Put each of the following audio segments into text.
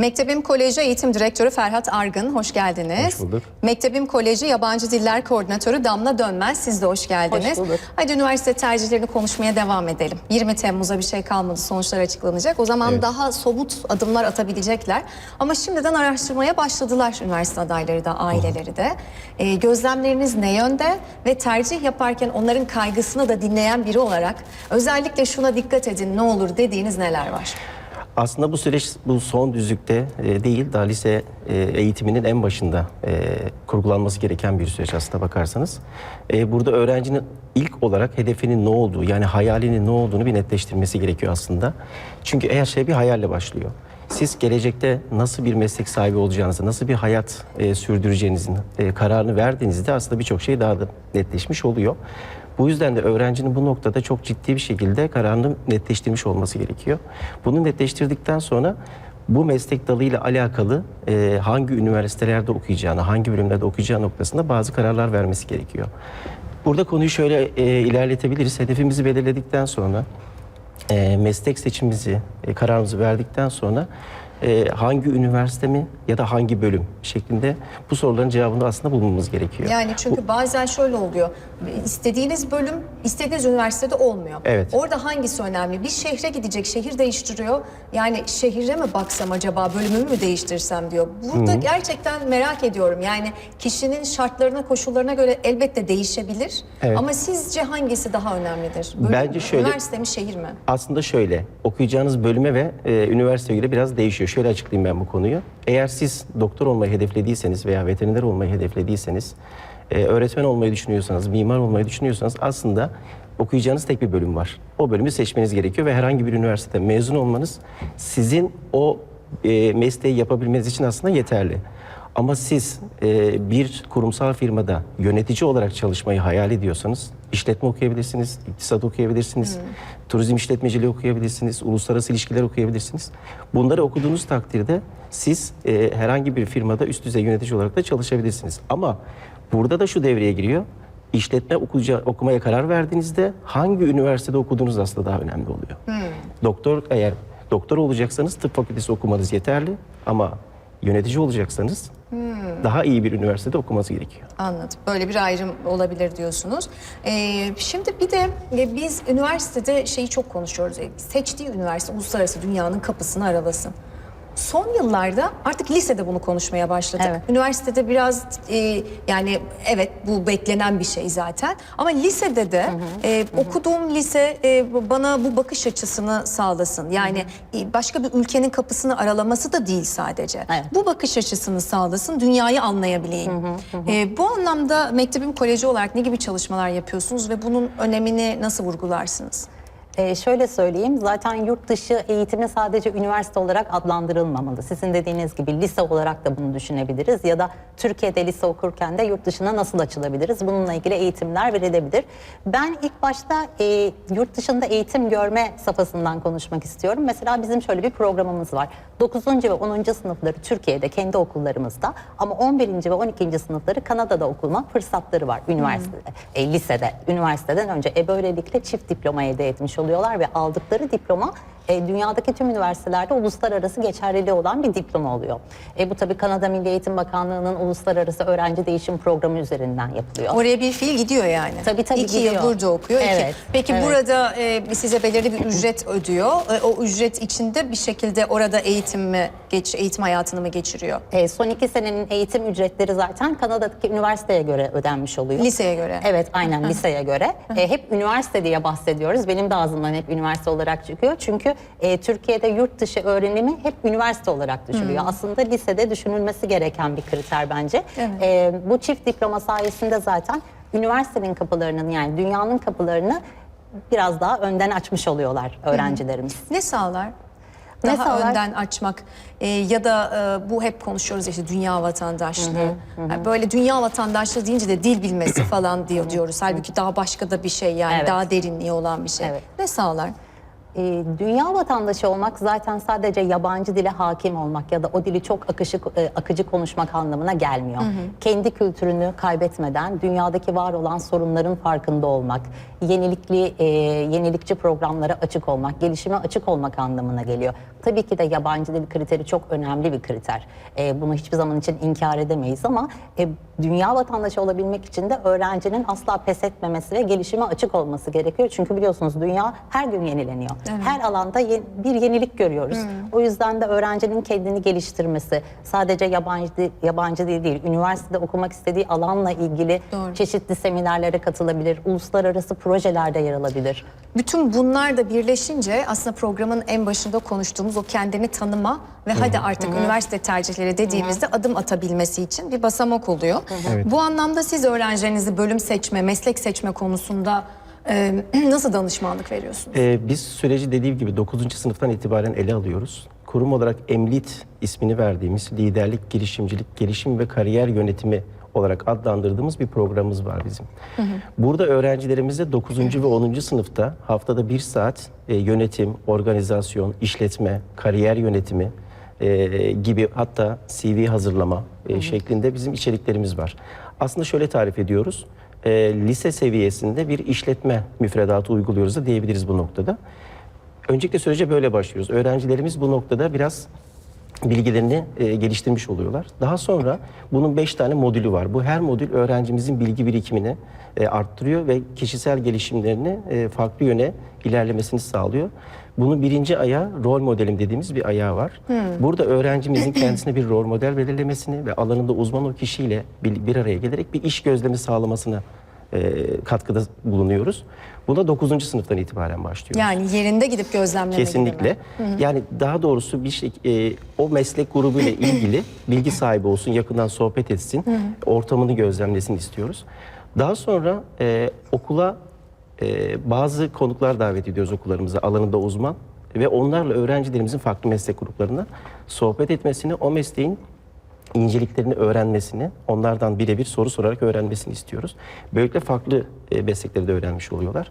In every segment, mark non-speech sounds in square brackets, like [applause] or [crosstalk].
Mektebim Koleji Eğitim Direktörü Ferhat Argın, hoş geldiniz. Hoş bulduk. Mektebim Koleji Yabancı Diller Koordinatörü Damla Dönmez, siz de hoş geldiniz. Hoş bulduk. Hadi üniversite tercihlerini konuşmaya devam edelim. 20 Temmuz'a bir şey kalmadı, sonuçlar açıklanacak. O zaman Evet. daha somut adımlar atabilecekler. Ama şimdiden araştırmaya başladılar üniversite adayları da, aileleri de. Ee, gözlemleriniz ne yönde? Ve tercih yaparken onların kaygısını da dinleyen biri olarak özellikle şuna dikkat edin ne olur dediğiniz neler var? Aslında bu süreç bu son düzlükte e, değil, daha lise e, eğitiminin en başında e, kurgulanması gereken bir süreç aslında bakarsanız. E, burada öğrencinin ilk olarak hedefinin ne olduğu, yani hayalinin ne olduğunu bir netleştirmesi gerekiyor aslında. Çünkü eğer şey bir hayalle başlıyor. Siz gelecekte nasıl bir meslek sahibi olacağınızı, nasıl bir hayat e, sürdüreceğinizin e, kararını verdiğinizde aslında birçok şey daha da netleşmiş oluyor. Bu yüzden de öğrencinin bu noktada çok ciddi bir şekilde kararını netleştirmiş olması gerekiyor. Bunu netleştirdikten sonra bu meslek dalıyla alakalı e, hangi üniversitelerde okuyacağını, hangi bölümlerde okuyacağı noktasında bazı kararlar vermesi gerekiyor. Burada konuyu şöyle e, ilerletebiliriz. Hedefimizi belirledikten sonra e, meslek seçimimizi, e, kararımızı verdikten sonra e, hangi üniversite mi ya da hangi bölüm şeklinde bu soruların cevabını aslında bulmamız gerekiyor. Yani çünkü bazen şöyle oluyor. İstediğiniz bölüm istediğiniz üniversitede olmuyor. Evet. Orada hangisi önemli? Bir şehre gidecek, şehir değiştiriyor. Yani şehire mi baksam acaba, bölümümü mü değiştirsem diyor. Burada gerçekten merak ediyorum. Yani kişinin şartlarına, koşullarına göre elbette değişebilir. Evet. Ama sizce hangisi daha önemlidir? Bölüm Bence mü, şöyle- Üniversite mi, şehir mi? Aslında şöyle, okuyacağınız bölüme ve e, üniversiteye göre biraz değişiyor. Şöyle açıklayayım ben bu konuyu. Eğer siz doktor olmayı hedeflediyseniz veya veteriner olmayı hedeflediyseniz, e, öğretmen olmayı düşünüyorsanız, mimar olmayı düşünüyorsanız aslında okuyacağınız tek bir bölüm var. O bölümü seçmeniz gerekiyor ve herhangi bir üniversitede mezun olmanız sizin o e, mesleği yapabilmeniz için aslında yeterli. Ama siz e, bir kurumsal firmada yönetici olarak çalışmayı hayal ediyorsanız işletme okuyabilirsiniz, iktisat okuyabilirsiniz, turizm işletmeciliği okuyabilirsiniz, uluslararası ilişkiler okuyabilirsiniz. Bunları okuduğunuz takdirde siz e, herhangi bir firmada üst düzey yönetici olarak da çalışabilirsiniz. Ama burada da şu devreye giriyor. İşletme okuyacağı, okumaya karar verdiğinizde hangi üniversitede okuduğunuz aslında daha önemli oluyor. Doktor eğer doktor olacaksanız tıp fakültesi okumanız yeterli ama yönetici olacaksanız daha iyi bir üniversitede okuması gerekiyor. Anladım. Böyle bir ayrım olabilir diyorsunuz. Ee, şimdi bir de e, biz üniversitede şeyi çok konuşuyoruz. E, Seçtiği üniversite uluslararası dünyanın kapısını aralasın. Son yıllarda artık lisede bunu konuşmaya başladık. Evet. Üniversitede biraz e, yani evet bu beklenen bir şey zaten. Ama lisede de e, okuduğum lise e, bana bu bakış açısını sağlasın. Yani e, başka bir ülkenin kapısını aralaması da değil sadece. Evet. Bu bakış açısını sağlasın, dünyayı anlayabileyim. Ee, bu anlamda Mektebim Koleji olarak ne gibi çalışmalar yapıyorsunuz ve bunun önemini nasıl vurgularsınız? Ee, şöyle söyleyeyim, zaten yurt dışı eğitimi sadece üniversite olarak adlandırılmamalı. Sizin dediğiniz gibi lise olarak da bunu düşünebiliriz ya da Türkiye'de lise okurken de yurt dışına nasıl açılabiliriz? Bununla ilgili eğitimler verilebilir. Ben ilk başta e, yurt dışında eğitim görme safhasından konuşmak istiyorum. Mesela bizim şöyle bir programımız var. 9. ve 10. sınıfları Türkiye'de kendi okullarımızda ama 11. ve 12. sınıfları Kanada'da okuma fırsatları var üniversitede, e, lisede, üniversiteden önce. E, böylelikle çift diploma elde etmiş oluyorlar ve aldıkları diploma e, dünyadaki tüm üniversitelerde uluslararası geçerliliği olan bir diploma oluyor. E, bu tabii Kanada Milli Eğitim Bakanlığı'nın uluslararası öğrenci değişim programı üzerinden yapılıyor. Oraya bir fiil gidiyor yani. Tabii, tabii, İki yıl gidiyor. burada okuyor. iki- Evet, Peki evet. burada e, size belirli bir ücret ödüyor. E, o ücret içinde bir şekilde orada eğitim mi, geç, eğitim hayatını mı geçiriyor? E, son iki senenin eğitim ücretleri zaten Kanada'daki üniversiteye göre ödenmiş oluyor. Liseye göre. Evet aynen liseye göre. E, hep üniversite diye bahsediyoruz. Benim de ağzımdan hep üniversite olarak çıkıyor. Çünkü e, Türkiye'de yurt dışı öğrenimi hep üniversite olarak düşünülüyor. Aslında lisede düşünülmesi gereken bir kriter bence. Evet. E, bu çift diploma sayesinde zaten üniversitenin kapılarının yani dünyanın kapılarını biraz daha önden açmış oluyorlar öğrencilerimiz. Ne sağlar? Daha sağlar? önden açmak e, ya da e, bu hep konuşuyoruz işte dünya vatandaşlığı. Yani böyle dünya vatandaşlığı deyince de dil bilmesi [clears throat] falan diyor diyoruz. Halbuki daha başka da bir şey yani Evet. daha derinliği olan bir şey. Evet. Ne sağlar? E, dünya vatandaşı olmak zaten sadece yabancı dile hakim olmak ya da o dili çok akışı, e, akıcı konuşmak anlamına gelmiyor. Kendi kültürünü kaybetmeden dünyadaki var olan sorunların farkında olmak, yenilikli, e, yenilikçi programlara açık olmak, gelişime açık olmak anlamına geliyor. Tabii ki de yabancı dil kriteri çok önemli bir kriter. E, bunu hiçbir zaman için inkar edemeyiz ama e, dünya vatandaşı olabilmek için de öğrencinin asla pes etmemesi ve gelişime açık olması gerekiyor. Çünkü biliyorsunuz dünya her gün yenileniyor. Her alanda ye- bir yenilik görüyoruz. O yüzden de öğrencinin kendini geliştirmesi, sadece yabancı dil, yabancı dil değil, üniversitede okumak istediği alanla ilgili Doğru. çeşitli seminerlere katılabilir, uluslararası projelerde yer alabilir. Bütün bunlar da birleşince aslında programın en başında konuştuğumuz o kendini tanıma ve hadi artık üniversite tercihleri dediğimizde adım atabilmesi için bir basamak oluyor. Evet. Bu anlamda siz öğrencilerinizi bölüm seçme, meslek seçme konusunda e, [clears throat] nasıl danışmanlık veriyorsunuz? Ee, biz süreci dediğim gibi 9. sınıftan itibaren ele alıyoruz. Kurum olarak Emlit ismini verdiğimiz liderlik, girişimcilik, gelişim ve kariyer yönetimi olarak adlandırdığımız bir programımız var bizim. Burada öğrencilerimize 9. ve 10. sınıfta haftada bir saat e, yönetim, organizasyon, işletme, kariyer yönetimi e, gibi hatta CV hazırlama e, şeklinde bizim içeriklerimiz var. Aslında şöyle tarif ediyoruz. E, lise seviyesinde bir işletme müfredatı uyguluyoruz da diyebiliriz bu noktada. Öncelikle sürece böyle başlıyoruz. Öğrencilerimiz bu noktada biraz bilgilerini e, geliştirmiş oluyorlar. Daha sonra bunun beş tane modülü var. Bu her modül öğrencimizin bilgi birikimini e, arttırıyor ve kişisel gelişimlerini e, farklı yöne ilerlemesini sağlıyor. Bunun birinci ayağı rol modelim dediğimiz bir ayağı var. Burada öğrencimizin kendisine bir rol model belirlemesini ve alanında uzman o kişiyle bir, bir araya gelerek bir iş gözlemi sağlamasına e, katkıda bulunuyoruz. Buna 9. sınıftan itibaren başlıyoruz. Yani yerinde gidip gözlemleme gibi Kesinlikle. mi? Yani daha doğrusu bir şey e, o meslek grubuyla ilgili [laughs] bilgi sahibi olsun, yakından sohbet etsin, ortamını gözlemlesin istiyoruz. Daha sonra e, okula e, bazı konuklar davet ediyoruz okullarımıza alanında uzman ve onlarla öğrencilerimizin farklı meslek gruplarına sohbet etmesini, o mesleğin inceliklerini öğrenmesini, onlardan birebir soru sorarak öğrenmesini istiyoruz. Böylelikle farklı e, meslekleri de öğrenmiş oluyorlar.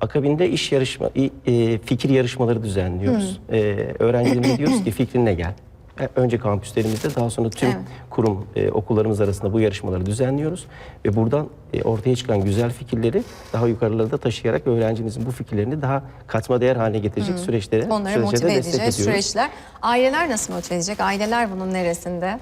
Akabinde iş yarışma, e, fikir yarışmaları düzenliyoruz. E, öğrencilerimize diyoruz ki fikrine gel. E, Önce kampüslerimizde daha sonra tüm Evet. kurum e, okullarımız arasında bu yarışmaları düzenliyoruz ve buradan e, ortaya çıkan güzel fikirleri daha yukarılara da taşıyarak öğrencimizin bu fikirlerini daha katma değer haline getirecek süreçlere, Onları süreçlere motive edeceğiz ediyoruz. süreçler. Aileler nasıl motive edecek? Aileler bunun neresinde?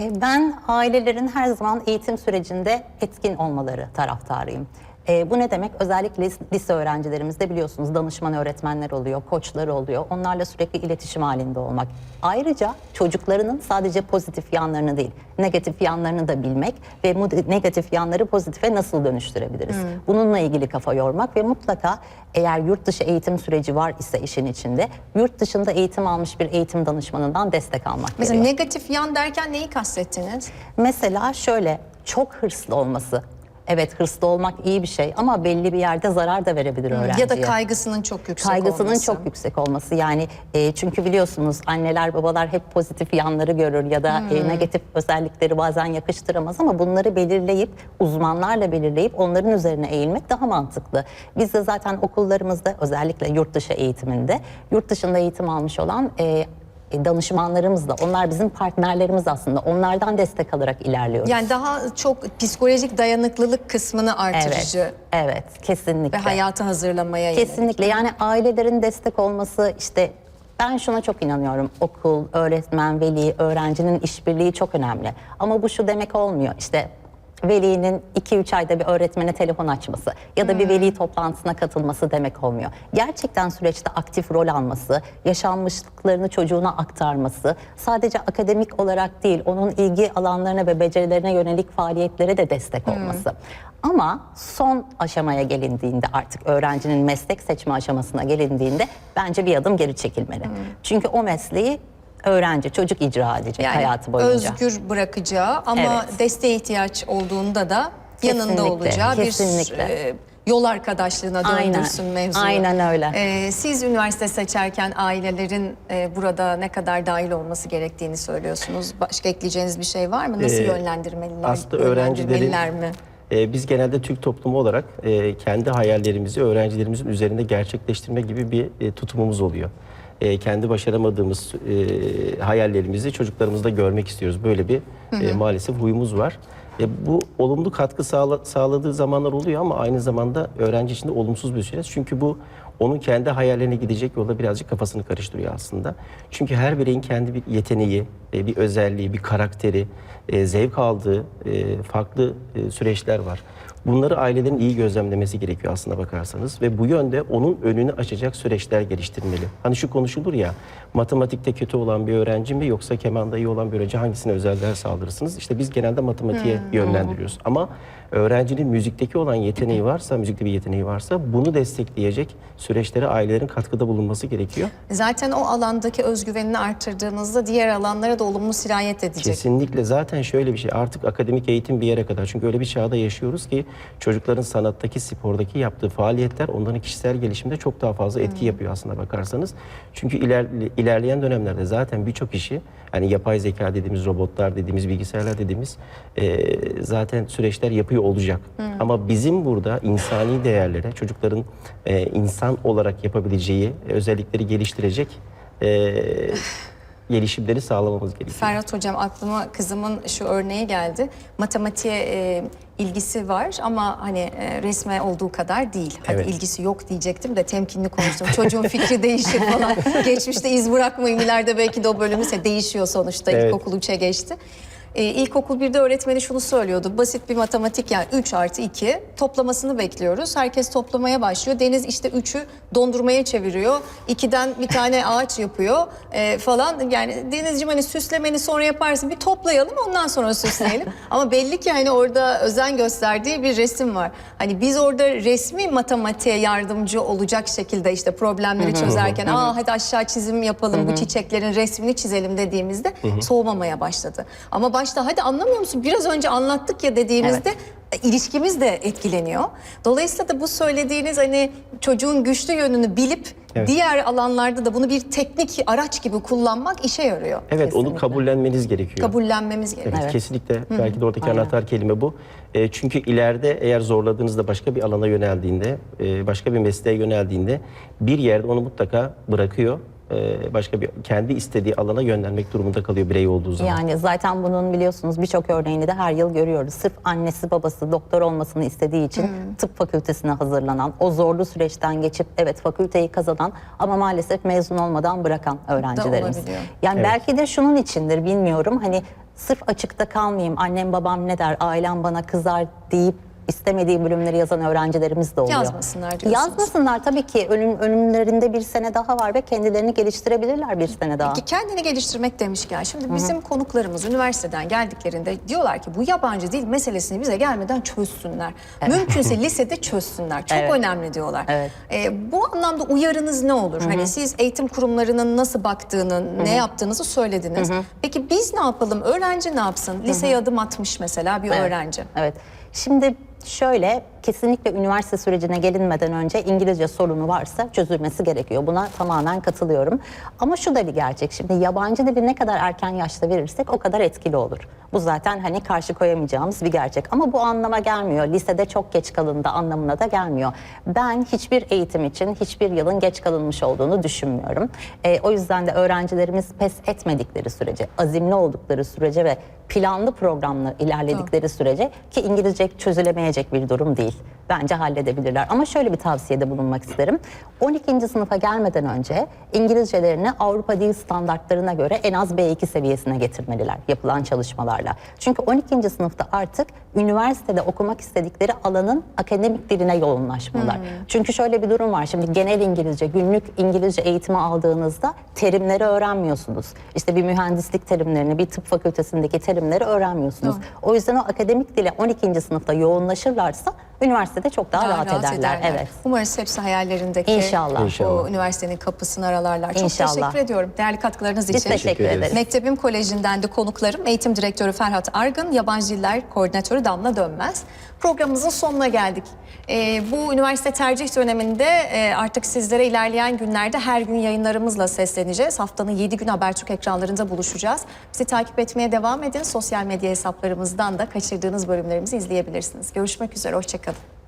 E, Ben ailelerin her zaman eğitim sürecinde etkin olmaları taraftarıyım. E, bu ne demek? Özellikle lis- lise öğrencilerimizde biliyorsunuz danışman öğretmenler oluyor, koçlar oluyor. Onlarla sürekli iletişim halinde olmak. Ayrıca çocuklarının sadece pozitif yanlarını değil, negatif yanlarını da bilmek ve negatif yanları pozitife nasıl dönüştürebiliriz? Bununla ilgili kafa yormak ve mutlaka eğer yurt dışı eğitim süreci var ise işin içinde, yurt dışında eğitim almış bir eğitim danışmanından destek almak Mesela gerekiyor. negatif yan derken neyi kastettiniz? Mesela şöyle çok hırslı olması. Evet hırslı olmak iyi bir şey ama belli bir yerde zarar da verebilir öğrenciye. Ya da kaygısının çok yüksek Kaygısının olması. çok yüksek olması yani e, çünkü biliyorsunuz anneler babalar hep pozitif yanları görür ya da Hmm. e, negatif özellikleri bazen yakıştıramaz ama bunları belirleyip uzmanlarla belirleyip onların üzerine eğilmek daha mantıklı. Biz de zaten okullarımızda özellikle yurt dışı eğitiminde yurt dışında eğitim almış olan e, e, danışmanlarımızla onlar bizim partnerlerimiz aslında onlardan destek alarak ilerliyoruz. Yani daha çok psikolojik dayanıklılık kısmını artırıcı evet, evet kesinlikle. ve hayata hazırlamaya yönelik. Kesinlikle yani ailelerin destek olması işte ben şuna çok inanıyorum. Okul, öğretmen, veli, öğrencinin işbirliği çok önemli. Ama bu şu demek olmuyor. İşte velinin 2-3 ayda bir öğretmene telefon açması ya da bir veli toplantısına katılması demek olmuyor. Gerçekten süreçte aktif rol alması, yaşanmışlıklarını çocuğuna aktarması, sadece akademik olarak değil, onun ilgi alanlarına ve becerilerine yönelik faaliyetlere de destek olması. Ama son aşamaya gelindiğinde artık öğrencinin meslek seçme aşamasına gelindiğinde bence bir adım geri çekilmeli. Çünkü o mesleği öğrenci, çocuk icra edecek Yani hayatı boyunca. özgür bırakacağı ama Evet. desteğe ihtiyaç olduğunda da yanında Kesinlikle, olacağı kesinlikle. bir e, yol arkadaşlığına Aynen, döndürsün mevzuyu. aynen öyle. E, siz üniversite seçerken ailelerin e, burada ne kadar dahil olması gerektiğini söylüyorsunuz. Başka ekleyeceğiniz bir şey var mı? Nasıl Ee, yönlendirmeliler? aslında öğrencilerin- mi? e, biz genelde Türk toplumu olarak e, kendi hayallerimizi öğrencilerimizin üzerinde gerçekleştirme gibi bir e, tutumumuz oluyor. E, kendi başaramadığımız e, hayallerimizi çocuklarımızda görmek istiyoruz. Böyle bir e, maalesef huyumuz var. E, bu olumlu katkı sağla- sağladığı zamanlar oluyor ama aynı zamanda öğrenci için de olumsuz bir süreç. Çünkü bu onun kendi hayallerine gidecek yolda birazcık kafasını karıştırıyor aslında. Çünkü her bireyin kendi bir yeteneği, e, bir özelliği, bir karakteri, e, zevk aldığı e, farklı e, süreçler var. Bunları ailelerin iyi gözlemlemesi gerekiyor aslında bakarsanız ve bu yönde onun önünü açacak süreçler geliştirmeli. Hani şu konuşulur ya, matematikte kötü olan bir öğrenci mi yoksa kemanda iyi olan bir öğrenci hangisine özel ders aldırırsınız? İşte biz genelde matematiğe yönlendiriyoruz. Ama öğrencinin müzikteki olan yeteneği varsa, müzikte bir yeteneği varsa bunu destekleyecek süreçlere ailelerin katkıda bulunması gerekiyor. Zaten o alandaki özgüvenini arttırdığınızda diğer alanlara da olumlu sirayet edecek. Kesinlikle zaten şöyle bir şey artık akademik eğitim bir yere kadar. Çünkü öyle bir çağda yaşıyoruz ki çocukların sanattaki, spordaki yaptığı faaliyetler onların kişisel gelişimde çok daha fazla etki yapıyor aslında bakarsanız. Çünkü iler, ilerleyen dönemlerde zaten birçok işi hani yapay zeka dediğimiz robotlar dediğimiz bilgisayarlar dediğimiz e, zaten süreçler yapıyor olacak. Ama bizim burada insani değerlere çocukların e, insan olarak yapabileceği özellikleri geliştirecek e, gelişimleri sağlamamız gerekiyor. Ferhat Hocam aklıma kızımın şu örneği geldi. Matematiğe e, ilgisi var ama hani e, resme olduğu kadar değil. Hadi Evet. ilgisi yok diyecektim de temkinli [laughs] konuştum. Çocuğun fikri değişir falan. [laughs] Geçmişte iz bırakmayın ileride belki de o bölümü ise değişiyor sonuçta. Evet. İlkokul 3'e geçti. E, ilkokul 1'de öğretmeni şunu söylüyordu. Basit bir matematik yani 3 artı 2 toplamasını bekliyoruz. Herkes toplamaya başlıyor. Deniz işte 3'ü dondurmaya çeviriyor. 2'den bir tane ağaç yapıyor e, falan. Yani Denizciğim hani süslemeni sonra yaparsın. Bir toplayalım ondan sonra süsleyelim. [laughs] Ama belli ki hani orada özen gösterdiği bir resim var. Hani biz orada resmi matematiğe yardımcı olacak şekilde işte problemleri çözerken aa hadi aşağı çizim yapalım bu çiçeklerin resmini çizelim dediğimizde soğumamaya başladı. Ama başta hadi anlamıyor musun biraz önce anlattık ya dediğimizde e, ilişkimiz de etkileniyor. Dolayısıyla da bu söylediğiniz hani çocuğun güçlü yönünü bilip Evet. diğer alanlarda da bunu bir teknik araç gibi kullanmak işe yarıyor. Evet onu Kesinlikle. kabullenmeniz gerekiyor. Kabullenmemiz gerekiyor. Evet, kesinlikle. Belki de oradaki Aynen. anahtar kelime bu. E, çünkü ileride eğer zorladığınızda başka bir alana yöneldiğinde, e, başka bir mesleğe yöneldiğinde bir yerde onu mutlaka bırakıyor. E, başka bir kendi istediği alana yönlenmek durumunda kalıyor birey olduğu zaman. Yani zaten bunun biliyorsunuz birçok örneğini de her yıl görüyoruz. Sırf annesi babası doktor olmasını istediği için tıp fakültesine hazırlanan, o zorlu süreçten geçip evet fakülteyi kazanan ama maalesef mezun olmadan bırakan öğrencilerimiz. Yani Evet. belki de şunun içindir bilmiyorum. Hani sırf açıkta kalmayayım, annem babam ne der, ailem bana kızar deyip istemediği bölümleri yazan öğrencilerimiz de oluyor. Yazmasınlar diyorsunuz. Yazmasınlar tabii ki. Önüm, önümlerinde bir sene daha var ve kendilerini geliştirebilirler bir sene daha. Ki kendini geliştirmek demişken şimdi bizim konuklarımız üniversiteden geldiklerinde diyorlar ki bu yabancı dil meselesini bize gelmeden çözsünler. Mümkünse [laughs] lisede çözsünler. Çok Evet. önemli diyorlar. Evet. Ee, bu anlamda uyarınız ne olur? Hani siz eğitim kurumlarının nasıl baktığını, ne yaptığınızı söylediniz. Peki biz ne yapalım? Öğrenci ne yapsın? Liseye adım atmış mesela bir Evet, öğrenci. Evet. Şimdi şöyle kesinlikle üniversite sürecine gelinmeden önce İngilizce sorunu varsa çözülmesi gerekiyor. Buna tamamen katılıyorum. Ama şu da bir gerçek. Şimdi yabancı dili ne kadar erken yaşta verirsek o kadar etkili olur. Bu zaten hani karşı koyamayacağımız bir gerçek. Ama bu anlama gelmiyor. Lisede çok geç kalındı anlamına da gelmiyor. Ben hiçbir eğitim için hiçbir yılın geç kalınmış olduğunu düşünmüyorum. Ee, o yüzden de öğrencilerimiz pes etmedikleri sürece, azimli oldukları sürece ve planlı programlı ilerledikleri sürece ki İngilizce çözülemeyecek bir durum değil. Bence halledebilirler. Ama şöyle bir tavsiyede bulunmak isterim. 12. sınıfa gelmeden önce İngilizcelerini Avrupa Dil Standartlarına göre en az B2 seviyesine getirmeliler yapılan çalışmalarla. Çünkü 12. sınıfta artık üniversitede okumak istedikleri alanın akademik diline yoğunlaşmalar. Çünkü şöyle bir durum var. Şimdi genel İngilizce, günlük İngilizce eğitimi aldığınızda terimleri öğrenmiyorsunuz. İşte bir mühendislik terimlerini, bir tıp fakültesindeki terimleri öğrenmiyorsunuz. O yüzden o akademik dile 12. sınıfta yoğunlaşırlarsa üniversite üniversitede çok daha, rahat, ederler. Evet. Umarız hepsi hayallerindeki İnşallah. o üniversitenin kapısını aralarlar. Çok İnşallah. teşekkür ediyorum değerli katkılarınız Biz için. teşekkür ederiz. ederiz. Mektebim Koleji'nden de konuklarım Eğitim Direktörü Ferhat Argın, Yabancı Diller Koordinatörü Damla Dönmez. Programımızın sonuna geldik. Ee, bu üniversite tercih döneminde e, artık sizlere ilerleyen günlerde her gün yayınlarımızla sesleneceğiz. Haftanın 7 gün Habertürk ekranlarında buluşacağız. Bizi takip etmeye devam edin. Sosyal medya hesaplarımızdan da kaçırdığınız bölümlerimizi izleyebilirsiniz. Görüşmek üzere, hoşçakalın.